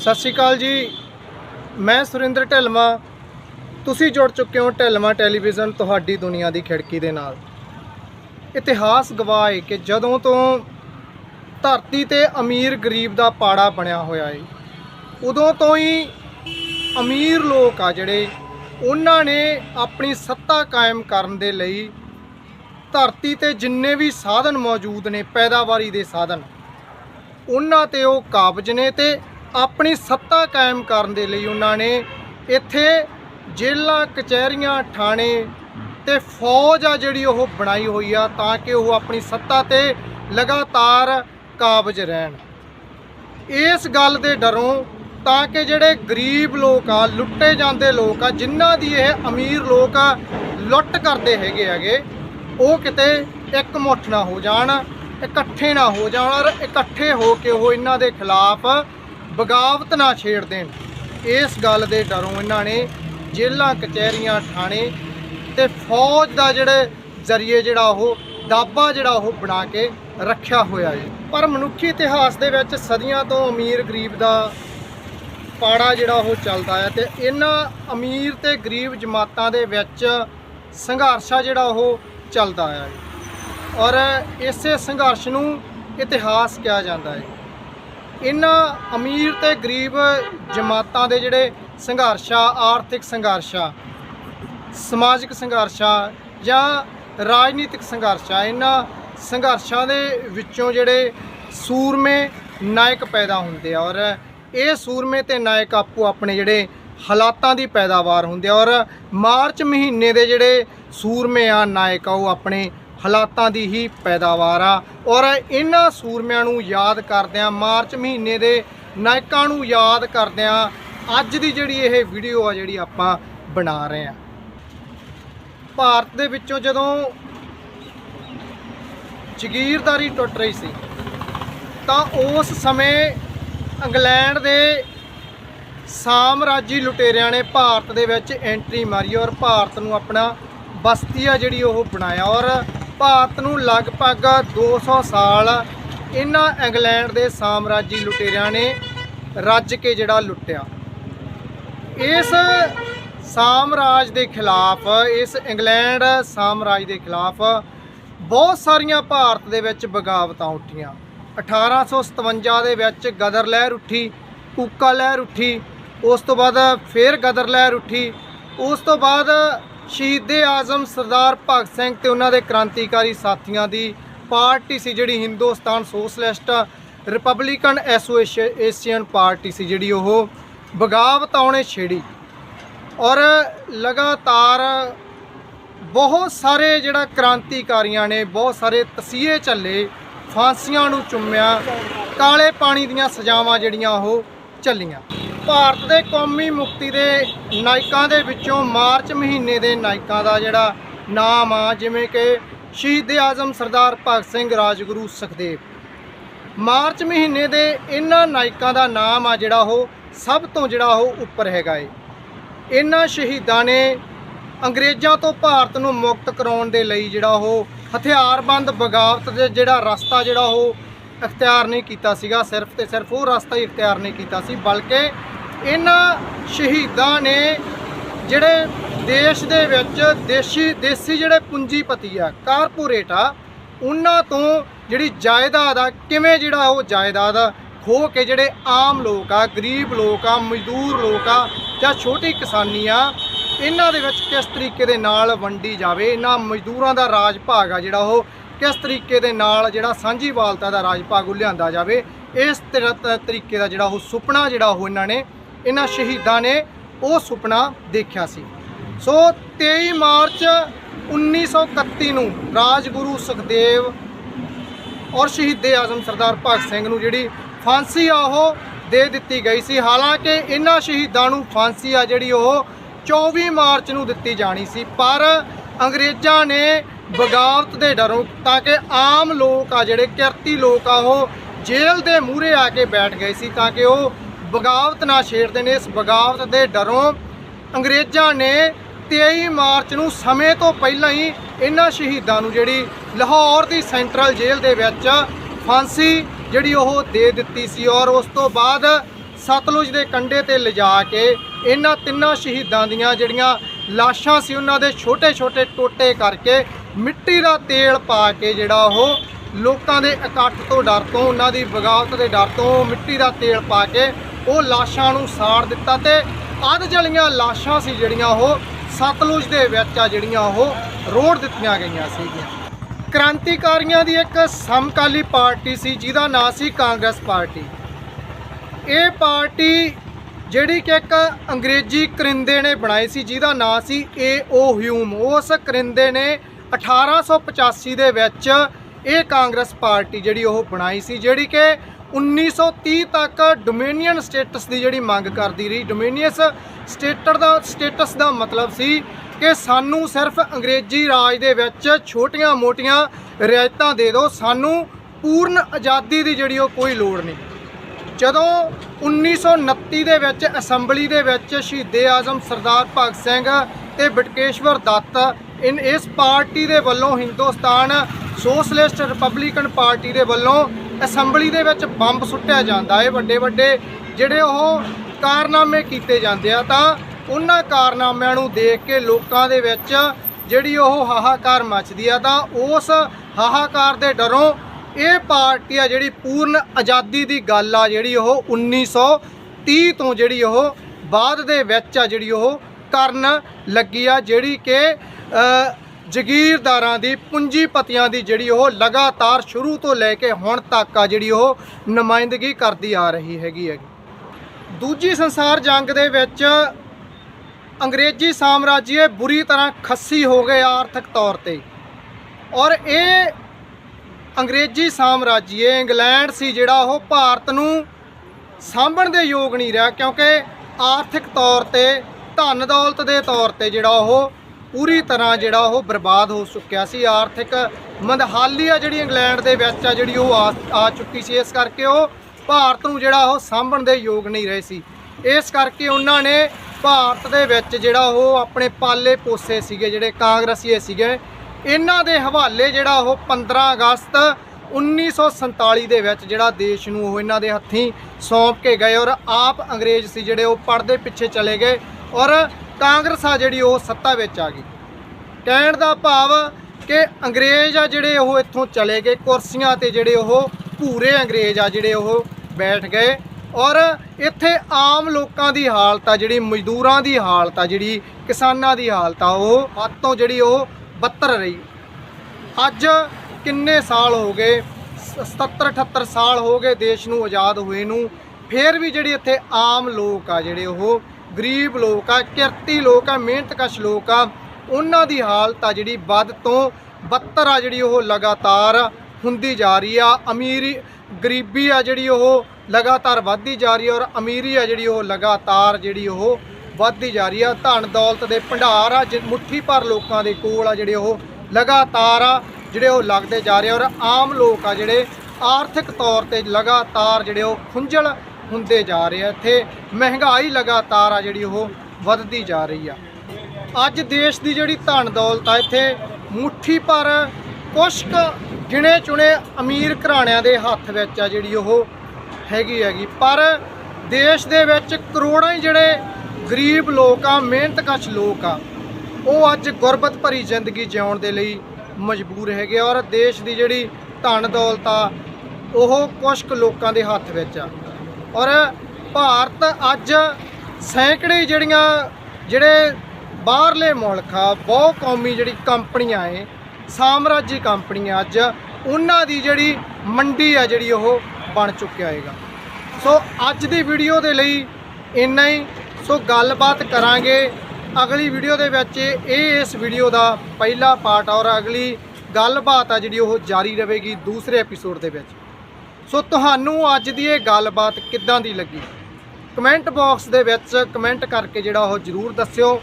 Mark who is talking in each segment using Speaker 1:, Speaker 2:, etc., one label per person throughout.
Speaker 1: ਸਤਿ ਸ਼੍ਰੀ ਅਕਾਲ ਜੀ। ਮੈਂ ਸੁਰਿੰਦਰ ਢਿਲਮਾ ਤੁਸੀਂ ਜੁੜ ਚੁੱਕੇ ਹੋ ਢਿਲਮਾ ਟੈਲੀਵਿਜ਼ਨ ਤੁਹਾਡੀ ਦੁਨੀਆ ਦੀ ਖਿੜਕੀ ਦੇ ਨਾਲ। ਇਤਿਹਾਸ ਗਵਾਹ ਹੈ ਕਿ ਜਦੋਂ ਤੋਂ ਧਰਤੀ ਤੇ ਅਮੀਰ ਗਰੀਬ ਦਾ ਪਾੜਾ ਬਣਿਆ ਹੋਇਆ ਹੈ ਉਦੋਂ ਤੋਂ ਹੀ ਅਮੀਰ ਲੋਕ ਆ ਜਿਹੜੇ, ਉਹਨਾਂ ਨੇ ਆਪਣੀ ਸੱਤਾ ਕਾਇਮ ਕਰਨ ਦੇ ਲਈ ਧਰਤੀ ਤੇ ਜਿੰਨੇ ਵੀ ਸਾਧਨ ਮੌਜੂਦ ਨੇ, ਪੈਦਾਵਾਰੀ ਦੇ ਸਾਧਨ, ਉਹਨਾਂ ਤੇ ਉਹ ਕਾਬਜ ਨੇ ਤੇ ਆਪਣੀ ਸੱਤਾ ਕਾਇਮ ਕਰਨ ਦੇ ਲਈ ਉਹਨਾਂ ਨੇ ਇੱਥੇ ਜੇਲ੍ਹਾਂ, ਕਚਹਿਰੀਆਂ, ਥਾਣੇ ਤੇ ਫੌਜ ਆ ਜਿਹੜੀ ਉਹ ਬਣਾਈ ਹੋਈ ਆ ਤਾਂ ਕਿ ਉਹ ਆਪਣੀ ਸੱਤਾ ਤੇ ਲਗਾਤਾਰ ਕਾਬਜ ਰਹਿਣ। ਇਸ ਗੱਲ ਦੇ ਡਰੋਂ ਤਾਂ ਕਿ ਜਿਹੜੇ ਗਰੀਬ ਲੋਕ ਆ, ਲੁੱਟੇ ਜਾਂਦੇ ਲੋਕ ਆ, ਜਿਨ੍ਹਾਂ ਦੀ ਇਹ ਅਮੀਰ ਲੋਕ ਆ, ਲੁੱਟ ਕਰਦੇ ਹੈਗੇ ਹੈਗੇ, ਉਹ ਕਿਤੇ ਇੱਕ ਮੁੱਠ ਨਾ ਹੋ ਜਾਣ, ਇਕੱਠੇ ਨਾ ਹੋ ਜਾਣ ਔਰ ਇਕੱਠੇ ਹੋ ਕੇ ਉਹ ਇਹਨਾਂ ਦੇ ਖਿਲਾਫ ਬਗਾਵਤ ਨਾ ਛੇੜ ਦੇਣ। ਇਸ ਗੱਲ ਦੇ ਡਰੋਂ ਇਹਨਾਂ ਨੇ ਜੇਲ੍ਹਾਂ, ਕਚਹਿਰੀਆਂ, ਥਾਣੇ ਤੇ ਫੌਜ ਦਾ ਜਿਹੜੇ ਜ਼ਰੀਏ ਜਿਹੜਾ ਉਹ ਦਾਬਾ ਜਿਹੜਾ ਉਹ ਬਣਾ ਕੇ ਰੱਖਿਆ ਹੋਇਆ ਹੈ ਪਰ ਮਨੁੱਖੀ ਇਤਿਹਾਸ ਦੇ ਵਿੱਚ ਸਦੀਆਂ ਤੋਂ ਅਮੀਰ ਗਰੀਬ ਦਾ ਪਾੜਾ ਜਿਹੜਾ ਉਹ ਚੱਲਦਾ ਹੈ ਤੇ ਇਹਨਾਂ ਅਮੀਰ ਤੇ ਗਰੀਬ ਜਮਾਤਾਂ ਦੇ ਵਿੱਚ ਸੰਘਰਸ਼ਾ ਜਿਹੜਾ ਉਹ ਚੱਲਦਾ ਆਇਆ ਹੈ। ਔਰ ਇਸੇ ਸੰਘਰਸ਼ ਨੂੰ ਇਤਿਹਾਸ ਕਿਹਾ ਜਾਂਦਾ ਹੈ। ਇਹਨਾਂ ਅਮੀਰ ਤੇ ਗਰੀਬ ਜਮਾਤਾਂ ਦੇ ਜਿਹੜੇ ਸੰਘਰਸ਼ਾ, ਆਰਥਿਕ ਸੰਘਰਸ਼ਾ, ਸਮਾਜਿਕ ਸੰਘਰਸ਼ਾਂ ਜਾਂ ਰਾਜਨੀਤਿਕ ਸੰਘਰਸ਼ਾਂ ਇਹਨਾਂ ਸੰਘਰਸ਼ਾਂ ਦੇ ਵਿੱਚੋਂ ਜਿਹੜੇ ਸੂਰਮੇ ਨਾਇਕ ਪੈਦਾ ਹੁੰਦੇ ਆ ਔਰ ਇਹ ਸੂਰਮੇ ਤੇ ਨਾਇਕ ਆਪੋ ਆਪਣੇ ਜਿਹੜੇ ਹਾਲਾਤਾਂ ਦੀ ਪੈਦਾਵਾਰ ਹੁੰਦੇ ਆ ਔਰ ਮਾਰਚ ਮਹੀਨੇ ਦੇ ਜਿਹੜੇ ਸੂਰਮੇ ਆ ਨਾਇਕ ਆ, ਉਹ ਆਪਣੇ ਹਾਲਾਤਾਂ ਦੀ ਹੀ ਪੈਦਾਵਾਰ ਆ। ਔਰ ਇਹਨਾਂ ਸੂਰਮਿਆਂ ਨੂੰ ਯਾਦ ਕਰਦਿਆਂ, ਮਾਰਚ ਮਹੀਨੇ ਦੇ ਨਾਇਕਾਂ ਨੂੰ ਯਾਦ ਕਰਦਿਆਂ ਅੱਜ ਦੀ ਜਿਹੜੀ ਇਹ ਵੀਡੀਓ ਆ, ਜਿਹੜੀ ਆਪਾਂ ਬਣਾ ਰਹੇ ਆ। ਭਾਰਤ ਦੇ ਵਿੱਚੋਂ ਜਦੋਂ ਜ਼ਗੀਰਦਾਰੀ ਟੁੱਟ ਰਹੀ ਸੀ, ਤਾਂ ਉਸ ਸਮੇਂ ਇੰਗਲੈਂਡ ਦੇ ਸਾਮਰਾਜੀ ਲੁਟੇਰਿਆਂ ਨੇ ਭਾਰਤ ਦੇ ਵਿੱਚ ਐਂਟਰੀ ਮਾਰੀ ਔਰ ਭਾਰਤ ਨੂੰ ਆਪਣਾ ਬਸਤੀਆ ਜਿਹੜੀ ਉਹ ਬਣਾਇਆ। ਔਰ ਭਾਰਤ ਨੂੰ ਲਗਭਗ 200 ਸਾਲ ਇਹਨਾਂ ਇੰਗਲੈਂਡ ਦੇ ਸਾਮਰਾਜੀ ਲੁਟੇਰਿਆਂ ਨੇ ਰੱਜ ਕੇ ਜਿਹੜਾ ਲੁੱਟਿਆ। ਇਸ ਸਾਮਰਾਜ ਦੇ ਖਿਲਾਫ, ਇਸ ਇੰਗਲੈਂਡ ਸਾਮਰਾਜ ਦੇ ਖਿਲਾਫ ਬਹੁਤ ਸਾਰੀਆਂ ਭਾਰਤ ਦੇ ਵਿੱਚ ਬਗਾਵਤਾਂ ਉੱਠੀਆਂ। 1857 ਦੇ ਵਿੱਚ ਗਦਰ ਲਹਿਰ ਉੱਠੀ, ਕੂਕਾ ਲਹਿਰ ਉੱਠੀ, ਉਸ ਤੋਂ ਬਾਅਦ ਫਿਰ ਗਦਰ ਲਹਿਰ ਉੱਠੀ, ਉਸ ਤੋਂ ਬਾਅਦ ਸ਼ਹੀਦੇ ਆਜ਼ਮ ਸਰਦਾਰ ਭਗਤ ਸਿੰਘ ਤੇ ਉਹਨਾਂ ਦੇ ਕ੍ਰਾਂਤੀਕਾਰੀ ਸਾਥੀਆਂ ਦੀ ਪਾਰਟੀ ਸੀ ਜਿਹੜੀ Hindustan Socialist Republican Association party ਸੀ ਜਿਹੜੀ ਉਹ ਬਗਾਵਤ ਆਉਣੇ ਛੇੜੀ। ਔਰ ਲਗਾਤਾਰ ਬਹੁਤ ਸਾਰੇ ਜਿਹੜਾ ਕ੍ਰਾਂਤੀਕਾਰੀਆਂ ਨੇ, ਬਹੁਤ ਸਾਰੇ ਤਸੀਹੇ ਚੱਲੇ ਫਾਂਸੀਆਂ ਨੂੰ ਚੁੰਮਿਆ, ਕਾਲੇ ਪਾਣੀ ਦੀਆਂ ਸਜ਼ਾਵਾਂ ਜਿਹੜੀਆਂ ਉਹ ਚੱਲੀਆਂ ਭਾਰਤ ਦੇ ਕੌਮੀ ਮੁਕਤੀ ਦੇ ਨਾਇਕਾਂ ਦੇ ਵਿੱਚੋਂ ਮਾਰਚ ਮਹੀਨੇ ਦੇ ਨਾਇਕਾਂ ਦਾ ਜਿਹੜਾ ਨਾਮ ਆ, ਜਿਵੇਂ ਕਿ ਸ਼ਹੀਦ ਆਜ਼ਮ ਸਰਦਾਰ ਭਗਤ ਸਿੰਘ ਰਾਜਗੁਰੂ ਸੁਖਦੇਵ। ਮਾਰਚ ਮਹੀਨੇ ਦੇ ਇਹਨਾਂ ਨਾਇਕਾਂ ਦਾ ਨਾਮ ਆ ਜਿਹੜਾ ਉਹ ਸਭ ਤੋਂ ਜਿਹੜਾ ਉਹ ਉੱਪਰ ਹੈਗਾ ਏ। ਇਹਨਾਂ ਸ਼ਹੀਦਾਂ ਨੇ ਅੰਗਰੇਜ਼ਾਂ ਤੋਂ ਭਾਰਤ ਨੂੰ ਮੁਕਤ ਕਰਾਉਣ ਦੇ ਲਈ ਜਿਹੜਾ ਉਹ ਹਥਿਆਰਬੰਦ ਬਗਾਵਤ ਦੇ ਜਿਹੜਾ ਰਸਤਾ ਜਿਹੜਾ ਉਹ ਅਖਤਿਆਰ ਨਹੀਂ ਕੀਤਾ ਸੀਗਾ, ਸਿਰਫ ਤੇ ਸਿਰਫ ਉਹ ਰਸਤਾ ਹੀ ਅਖਤਿਆਰ ਨਹੀਂ ਕੀਤਾ ਸੀ, ਬਲਕਿ ਇਹਨਾਂ ਸ਼ਹੀਦਾਂ ਨੇ ਜਿਹੜੇ ਦੇਸ਼ ਦੇ ਵਿੱਚ ਦੇਸ਼ੀ, ਦੇਸੀ ਜਿਹੜੇ ਪੂੰਜੀਪਤੀ ਆ, ਕਾਰਪੋਰੇਟ ਆ, ਉਹਨਾਂ ਤੋਂ ਜਿਹੜੀ ਜਾਇਦਾਦ ਆ, ਕਿਵੇਂ ਜਿਹੜਾ ਉਹ ਜਾਇਦਾਦ ਖੋ ਕੇ ਜਿਹੜੇ ਆਮ ਲੋਕ ਆ, ਗਰੀਬ ਲੋਕ ਆ, ਮਜ਼ਦੂਰ ਲੋਕ ਆ ਜਾਂ ਛੋਟੀ ਕਿਸਾਨੀ ਆ, ਇਹਨਾਂ ਦੇ ਵਿੱਚ ਕਿਸ ਤਰੀਕੇ ਦੇ ਨਾਲ ਵੰਡੀ ਜਾਵੇ? ਇਹਨਾਂ ਮਜ਼ਦੂਰਾਂ ਦਾ ਰਾਜ ਭਾਗ ਆ ਜਿਹੜਾ ਉਹ ਕਿਸ ਤਰੀਕੇ ਦੇ ਨਾਲ ਜਿਹੜਾ ਸਾਂਝੀਵਾਲਤਾ ਦਾ ਰਾਜ ਭਾਗ ਉਹ ਲਿਆਂਦਾ ਜਾਵੇ? ਇਸ ਤਰ੍ਹਾਂ ਤਰੀਕੇ ਦਾ ਜਿਹੜਾ ਉਹ ਸੁਪਨਾ ਜਿਹੜਾ ਉਹ ਇਹਨਾਂ ਨੇ ਇਹਨਾਂ ਸ਼ਹੀਦਾਂ ਨੇ ਉਹ ਸੁਪਨਾ ਦੇਖਿਆ ਸੀ। ਸੋ 23 ਮਾਰਚ 1931 ਨੂੰ ਰਾਜਗੁਰੂ ਸੁਖਦੇਵ ਔਰ ਸ਼ਹੀਦੇ ਆਜ਼ਮ ਸਰਦਾਰ ਭਗਤ ਸਿੰਘ ਨੂੰ ਜਿਹੜੀ ਫਾਂਸੀ ਆ ਉਹ ਦੇ ਦਿੱਤੀ ਗਈ ਸੀ। ਹਾਲਾਂਕਿ ਇਹਨਾਂ ਸ਼ਹੀਦਾਂ ਨੂੰ ਫਾਂਸੀ ਆ ਜਿਹੜੀ ਉਹ 24 ਮਾਰਚ ਨੂੰ ਦਿੱਤੀ ਜਾਣੀ ਸੀ, ਪਰ ਅੰਗਰੇਜ਼ਾਂ ਨੇ ਬਗਾਵਤ ਦੇ ਡਰੋਂ ਤਾਂ ਕਿ ਆਮ ਲੋਕ ਆ ਜਿਹੜੇ ਕਿਰਤੀ ਲੋਕ ਆ ਉਹ ਜੇਲ੍ਹ ਦੇ ਮੂਹਰੇ ਆ ਕੇ ਬੈਠ ਗਏ ਸੀ ਤਾਂ ਕਿ ਉਹ ਬਗਾਵਤ ਨਾ ਛੇੜਦੇ ਨੇ, ਇਸ ਬਗਾਵਤ ਦੇ ਡਰੋਂ ਅੰਗਰੇਜ਼ਾਂ ਨੇ 23 ਮਾਰਚ ਨੂੰ ਸਮੇਂ ਤੋਂ ਪਹਿਲਾਂ ਹੀ ਇਹਨਾਂ ਸ਼ਹੀਦਾਂ ਨੂੰ ਜਿਹੜੀ ਲਾਹੌਰ ਦੀ ਸੈਂਟਰਲ ਜੇਲ੍ਹ ਦੇ ਵਿੱਚ ਫਾਂਸੀ ਜਿਹੜੀ ਉਹ ਦੇ ਦਿੱਤੀ ਸੀ ਔਰ ਉਸ ਤੋਂ ਬਾਅਦ ਸਤਲੁਜ ਦੇ ਕੰਢੇ ਤੇ ਲਿਜਾ ਕੇ ਇਹਨਾਂ ਤਿੰਨਾਂ ਸ਼ਹੀਦਾਂ ਦੀਆਂ ਜਿਹੜੀਆਂ ਲਾਸ਼ਾਂ ਸੀ ਉਹਨਾਂ ਦੇ ਛੋਟੇ-ਛੋਟੇ ਟੋਟੇ ਕਰਕੇ ਮਿੱਟੀ ਦਾ ਤੇਲ ਪਾ ਕੇ ਜਿਹੜਾ ਉਹ ਲੋਕਾਂ ਦੇ ਇਕੱਠ ਤੋਂ ਡਰ ਤੋਂ, ਉਹਨਾਂ ਦੀ ਬਗਾਵਤ ਦੇ ਡਰ ਤੋਂ ਮਿੱਟੀ ਦਾ ਤੇਲ ਪਾ ਕੇ ਉਹ ਲਾਸ਼ਾਂ ਨੂੰ ਸਾੜ ਦਿੱਤਾ ਤੇ ਅੱਧ ਜਲੀਆਂ ਲਾਸ਼ਾਂ ਸੀ ਜਿਹੜੀਆਂ ਉਹ ਸਤਲੁਜ ਦੇ ਵਿੱਚ ਆ ਜਿਹੜੀਆਂ ਉਹ ਰੋੜ ਦਿੱਤੀਆਂ ਗਈਆਂ ਸੀਗੀਆਂ। ਕ੍ਰਾਂਤੀਕਾਰੀਆਂ ਦੀ ਇੱਕ ਸਮਕਾਲੀ ਪਾਰਟੀ ਸੀ, ਜਿਹਦਾ ਨਾਂ ਸੀ ਕਾਂਗਰਸ ਪਾਰਟੀ। ਇਹ ਪਾਰਟੀ ਜਿਹੜੀ ਕਿ ਇੱਕ ਅੰਗਰੇਜ਼ੀ ਕਰਿੰਦੇ ਨੇ ਬਣਾਈ ਸੀ, ਜਿਹਦਾ ਨਾਂ ਸੀ ਏ ਓ ਹਿਊਮ। ਉਸ ਕਰਿੰਦੇ ਨੇ 1885 ਦੇ ਵਿੱਚ ਇਹ ਕਾਂਗਰਸ ਪਾਰਟੀ ਜਿਹੜੀ ਉਹ ਬਣਾਈ ਸੀ, ਜਿਹੜੀ ਕਿ 1930 ਤੱਕ ਡੋਮੇਨੀਅਨ ਸਟੇਟਸ ਦੀ ਜਿਹੜੀ ਮੰਗ ਕਰਦੀ ਰਹੀ। ਡੋਮੇਨੀਅਸ ਸਟੇਟਰ ਦਾ ਸਟੇਟਸ ਦਾ ਮਤਲਬ ਸੀ ਕਿ ਸਾਨੂੰ ਸਿਰਫ ਅੰਗਰੇਜ਼ੀ ਰਾਜ ਦੇ ਵਿੱਚ ਛੋਟੀਆਂ-ਮੋਟੀਆਂ ਰਿਆਇਤਾਂ ਦੇ ਦਿਓ। ਸਾਨੂੰ ਪੂਰਨ ਆਜ਼ਾਦੀ ਦੀ ਜਿਹੜੀ ਉਹ ਕੋਈ ਲੋੜ ਨਹੀਂ। ਜਦੋਂ 1929 ਦੇ ਵਿੱਚ ਅਸੈਂਬਲੀ ਦੇ ਵਿੱਚ ਸ਼ਹੀਦੇ ਆਜ਼ਮ ਸਰਦਾਰ ਭਗਤ ਸਿੰਘ ਤੇ ਬਟਕੇਸ਼ਵਰ ਦੱਤ ਇਨ ਇਸ ਪਾਰਟੀ ਦੇ ਵੱਲੋਂ ਹਿੰਦੁਸਤਾਨ ਸੋਸ਼ਲਿਸਟ ਰਿਪਬਲਿਕਨ ਪਾਰਟੀ ਦੇ ਵੱਲੋਂ ਅਸੈਂਬਲੀ ਦੇ ਵਿੱਚ ਬੰਬ ਸੁੱਟਿਆ ਜਾਂਦਾ ਹੈ। ਵੱਡੇ ਵੱਡੇ ਜਿਹੜੇ ਉਹ ਕਾਰਨਾਮੇ ਕੀਤੇ ਜਾਂਦੇ ਆ, ਤਾਂ ਉਹਨਾਂ ਕਾਰਨਾਮਿਆਂ ਨੂੰ ਦੇਖ ਕੇ ਲੋਕਾਂ ਦੇ ਵਿੱਚ ਜਿਹੜੀ ਉਹ ਹਾਹਾਕਾਰ ਮਚਦੀ ਆ, ਤਾਂ ਉਸ ਹਾਹਾਕਾਰ ਦੇ ਡਰੋਂ ਇਹ ਪਾਰਟੀ ਆ ਜਿਹੜੀ ਪੂਰਨ ਆਜ਼ਾਦੀ ਦੀ ਗੱਲ ਆ, ਜਿਹੜੀ ਉਹ 1930 ਤੋਂ ਜਿਹੜੀ ਉਹ ਬਾਅਦ ਦੇ ਵਿੱਚ ਆ, ਜਿਹੜੀ ਉਹ ਕਰਨ ਲੱਗੀ ਆ, ਜਿਹੜੀ ਕਿ ਜਗੀਰਦਾਰਾਂ ਦੀ ਪੂੰਜੀਪਤੀਆਂ ਦੀ ਜਿਹੜੀ ਉਹ ਲਗਾਤਾਰ ਸ਼ੁਰੂ ਤੋਂ ਲੈ ਕੇ ਹੁਣ ਤੱਕ ਆ ਜਿਹੜੀ ਉਹ ਨੁਮਾਇੰਦਗੀ ਕਰਦੀ ਆ ਰਹੀ ਹੈਗੀ ਹੈਗੀ। ਦੂਜੀ ਸੰਸਾਰ ਜੰਗ ਦੇ ਵਿੱਚ ਅੰਗਰੇਜ਼ੀ ਸਾਮਰਾਜੀਏ ਬੁਰੀ ਤਰ੍ਹਾਂ ਖੱਸੀ ਹੋ ਗਏ ਆਰਥਿਕ ਤੌਰ ਤੇ। ਔਰ ਇਹ ਅੰਗਰੇਜ਼ੀ ਸਾਮਰਾਜੀਏ ਇੰਗਲੈਂਡ ਸੀ ਜਿਹੜਾ ਉਹ ਭਾਰਤ ਨੂੰ ਸਾਂਭਣ ਦੇ ਯੋਗ ਨਹੀਂ ਰਿਹਾ ਕਿਉਂਕਿ ਆਰਥਿਕ ਤੌਰ ਤੇ, ਧਨ ਦੌਲਤ ਦੇ ਤੌਰ ਤੇ ਜਿਹੜਾ ਉਹ ਪੂਰੀ ਤਰ੍ਹਾਂ ਜਿਹੜਾ ਉਹ ਬਰਬਾਦ ਹੋ ਚੁੱਕਿਆ ਸੀ। ਆਰਥਿਕ ਮੰਦਹਾਲੀ ਆ ਜਿਹੜੀ ਇੰਗਲੈਂਡ ਦੇ ਵਿੱਚ ਆ, ਜਿਹੜੀ ਉਹ ਆ ਆ ਚੁੱਕੀ ਸੀ। ਇਸ ਕਰਕੇ ਉਹ ਭਾਰਤ ਨੂੰ ਜਿਹੜਾ ਉਹ ਸਾਂਭਣ ਦੇ ਯੋਗ ਨਹੀਂ ਰਹੇ ਸੀ। ਇਸ ਕਰਕੇ ਉਹਨਾਂ ਨੇ ਭਾਰਤ ਦੇ ਵਿੱਚ ਜਿਹੜਾ ਉਹ ਆਪਣੇ ਪਾਲੇ ਪੋਸੇ ਸੀਗੇ, ਜਿਹੜੇ ਕਾਂਗਰਸੀਏ ਸੀਗੇ, ਇਹਨਾਂ ਦੇ ਹਵਾਲੇ ਜਿਹੜਾ ਉਹ 15 ਅਗਸਤ 1947 ਦੇ ਵਿੱਚ ਜਿਹੜਾ ਦੇਸ਼ ਨੂੰ ਉਹ ਇਹਨਾਂ ਦੇ ਹੱਥੀਂ ਸੌਂਪ ਕੇ ਗਏ ਔਰ ਆਪ ਅੰਗਰੇਜ਼ ਸੀ ਜਿਹੜੇ ਉਹ ਪਰਦੇ ਪਿੱਛੇ ਚਲੇ ਗਏ ਔਰ ਕਾਂਗਰਸ ਆ ਜਿਹੜੀ ਉਹ ਸੱਤਾ ਵਿੱਚ ਆ ਗਈ। ਕਹਿਣ ਦਾ ਭਾਵ ਕਿ ਅੰਗਰੇਜ਼ ਆ ਜਿਹੜੇ ਉਹ ਇੱਥੋਂ ਚਲੇ ਗਏ, ਕੁਰਸੀਆਂ ਤੇ ਜਿਹੜੇ ਉਹ ਭੂਰੇ ਅੰਗਰੇਜ਼ ਆ ਜਿਹੜੇ ਉਹ ਬੈਠ ਗਏ ਔਰ ਇੱਥੇ ਆਮ ਲੋਕਾਂ ਦੀ ਹਾਲਤ ਆ ਜਿਹੜੀ, ਮਜ਼ਦੂਰਾਂ ਦੀ ਹਾਲਤ ਆ ਜਿਹੜੀ, ਕਿਸਾਨਾਂ ਦੀ ਹਾਲਤ ਆ, ਉਹ ਹੱਦ ਤੋਂ ਜਿਹੜੀ ਉਹ ਬੱਤਰ ਰਹੀ। ਅੱਜ ਕਿੰਨੇ ਸਾਲ ਹੋ ਗਏ 77 78 ਸਾਲ ਹੋ ਗਏ ਦੇਸ਼ ਨੂੰ ਆਜ਼ਾਦ ਹੋਏ ਨੂੰ, ਫਿਰ ਵੀ ਜਿਹੜੀ ਇੱਥੇ ਆਮ ਲੋਕ ਆ ਜਿਹੜੇ ਉਹ ਗਰੀਬ ਲੋਕ ਆ, ਕਿਰਤੀ ਲੋਕ ਆ ਮਿਹਨਤਕਸ਼ ਲੋਕ ਆ, ਉਹਨਾਂ ਦੀ ਹਾਲਤ ਆ ਜਿਹੜੀ ਵੱਧ ਤੋਂ ਬੱਤਰ ਆ ਜਿਹੜੀ ਉਹ ਲਗਾਤਾਰ ਹੁੰਦੀ ਜਾ ਰਹੀ ਆ। ਅਮੀਰੀ, ਗਰੀਬੀ ਆ ਜਿਹੜੀ ਉਹ ਲਗਾਤਾਰ ਵੱਧਦੀ ਜਾ ਰਹੀ ਆ ਔਰ ਅਮੀਰੀ ਆ ਜਿਹੜੀ ਉਹ ਲਗਾਤਾਰ ਜਿਹੜੀ ਉਹ ਵੱਧਦੀ ਜਾ ਰਹੀ ਆ। ਧਨ ਦੌਲਤ ਦੇ ਭੰਡਾਰ ਆ, ਜਿ- ਮੁੱਠੀ ਭਰ ਲੋਕਾਂ ਦੇ ਕੋਲ ਆ ਜਿਹੜੇ ਉਹ ਲਗਾਤਾਰ ਆ, ਜਿਹੜੇ ਉਹ ਲੱਗਦੇ ਜਾ ਰਹੇ ਆ ਔਰ ਆਮ ਲੋਕ ਆ ਜਿਹੜੇ ਆਰਥਿਕ ਤੌਰ ਤੇ ਲਗਾਤਾਰ ਜਿਹੜੇ ਉਹ ਖੁੰਝਲ ਹੁੰਦੇ ਜਾ ਰਹੇ ਆ। ਇੱਥੇ ਮਹਿੰਗਾਈ ਲਗਾਤਾਰ ਆ ਜਿਹੜੀ ਉਹ ਵੱਧਦੀ ਜਾ ਰਹੀ ਆ। ਅੱਜ ਦੇਸ਼ ਦੀ ਜਿਹੜੀ ਧਨ ਦੌਲਤ ਆ, ਇੱਥੇ ਮੁੱਠੀ ਭਰ ਕੁਛ ਕੁ ਗਿਣੇ ਚੁਣੇ ਅਮੀਰ ਘਰਾਣਿਆਂ ਦੇ ਹੱਥ ਵਿੱਚ ਆ ਜਿਹੜੀ ਉਹ ਹੈਗੀ ਹੈਗੀ। ਪਰ ਦੇਸ਼ ਦੇ ਵਿੱਚ ਕਰੋੜਾਂ ਹੀ ਜਿਹੜੇ ਗਰੀਬ ਲੋਕ ਆ, ਮਿਹਨਤਕਸ਼ ਲੋਕ ਆ, ਉਹ ਅੱਜ ਗੁਰਬਤ ਭਰੀ ਜ਼ਿੰਦਗੀ ਜਿਉਣ ਦੇ ਲਈ ਮਜਬੂਰ ਹੈਗੇ ਆ। ਔਰ ਦੇਸ਼ ਦੀ ਜਿਹੜੀ ਧਨ ਦੌਲਤ ਆ, ਉਹ ਕੁਛ ਕੁ ਲੋਕਾਂ ਦੇ ਹੱਥ ਵਿੱਚ ਆ। ਔਰ ਭਾਰਤ ਅੱਜ ਸੈਂਕੜੇ ਜਿਹੜੀਆਂ, ਜਿਹੜੇ ਬਾਹਰਲੇ ਮੁਲਕ ਆ ਬਹੁ ਕੌਮੀ ਜਿਹੜੀ ਕੰਪਨੀਆਂ ਏ, ਸਾਮਰਾਜੀ ਕੰਪਨੀਆਂ ਅੱਜ ਉਹਨਾਂ ਦੀ ਜਿਹੜੀ ਮੰਡੀ ਆ ਜਿਹੜੀ ਉਹ ਬਣ ਚੁੱਕਿਆ ਹੈਗਾ। ਸੋ ਅੱਜ ਦੀ ਵੀਡੀਓ ਦੇ ਲਈ ਇੰਨਾ ਹੀ। ਸੋ ਗੱਲਬਾਤ ਕਰਾਂਗੇ ਅਗਲੀ ਵੀਡੀਓ ਦੇ ਵਿੱਚ। ਇਹ ਇਸ ਵੀਡੀਓ ਦਾ ਪਹਿਲਾ ਪਾਰਟ ਔਰ ਅਗਲੀ ਗੱਲਬਾਤ ਆ ਜਿਹੜੀ ਉਹ ਜਾਰੀ ਰਹੇਗੀ ਦੂਸਰੇ ਐਪੀਸੋਡ ਦੇ ਵਿੱਚ। ਸੋ ਤੁਹਾਨੂੰ ਅੱਜ ਦੀ ਇਹ ਗੱਲਬਾਤ ਕਿੱਦਾਂ ਦੀ ਲੱਗੀ? ਕਮੈਂਟ ਬਾਕਸ ਦੇ ਵਿੱਚ ਕਮੈਂਟ ਕਰਕੇ ਜਿਹੜਾ ਉਹ ਜਰੂਰ ਦੱਸਿਓ।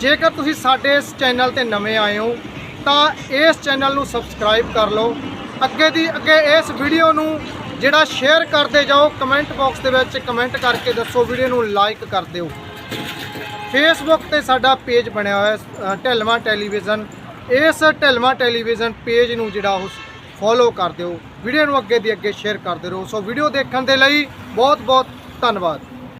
Speaker 1: ਜੇਕਰ ਤੁਸੀਂ ਸਾਡੇ ਇਸ ਚੈਨਲ ਤੇ ਨਵੇਂ ਆਏ ਹੋ ਤਾਂ ਇਸ ਚੈਨਲ ਨੂੰ ਸਬਸਕ੍ਰਾਈਬ ਕਰ ਲਓ। ਅੱਗੇ ਦੀ ਅੱਗੇ ਇਸ ਵੀਡੀਓ ਨੂੰ ਜਿਹੜਾ ਸ਼ੇਅਰ ਕਰਦੇ ਜਾਓ ਕਮੈਂਟ ਬਾਕਸ ਦੇ ਵਿੱਚ ਕਮੈਂਟ ਕਰਕੇ ਦੱਸੋ ਵੀਡੀਓ ਨੂੰ ਲਾਈਕ ਕਰ ਦਿਓ। ਫੇਸਬੁੱਕ ਤੇ ਸਾਡਾ ਪੇਜ ਬਣਿਆ ਹੋਇਆ ਹੈ ਅ, ਟੈਲੀਵਿਜ਼ਨ। ਇਸ ਢਿਲਵਾਂ ਟੈਲੀਵਿਜ਼ਨ ਪੇਜ ਨੂੰ ਜਿਹੜਾ ਉਹ ਫੋਲੋ ਕਰ ਦਿਓ। ਵੀਡੀਓ ਨੂੰ ਅੱਗੇ ਦੀ ਅੱਗੇ ਸ਼ੇਅਰ ਕਰਦੇ ਰਹੋ। ਸੋ ਵੀਡੀਓ ਦੇਖਣ ਦੇ ਲਈ ਬਹੁਤ ਬਹੁਤ ਧੰਨਵਾਦ।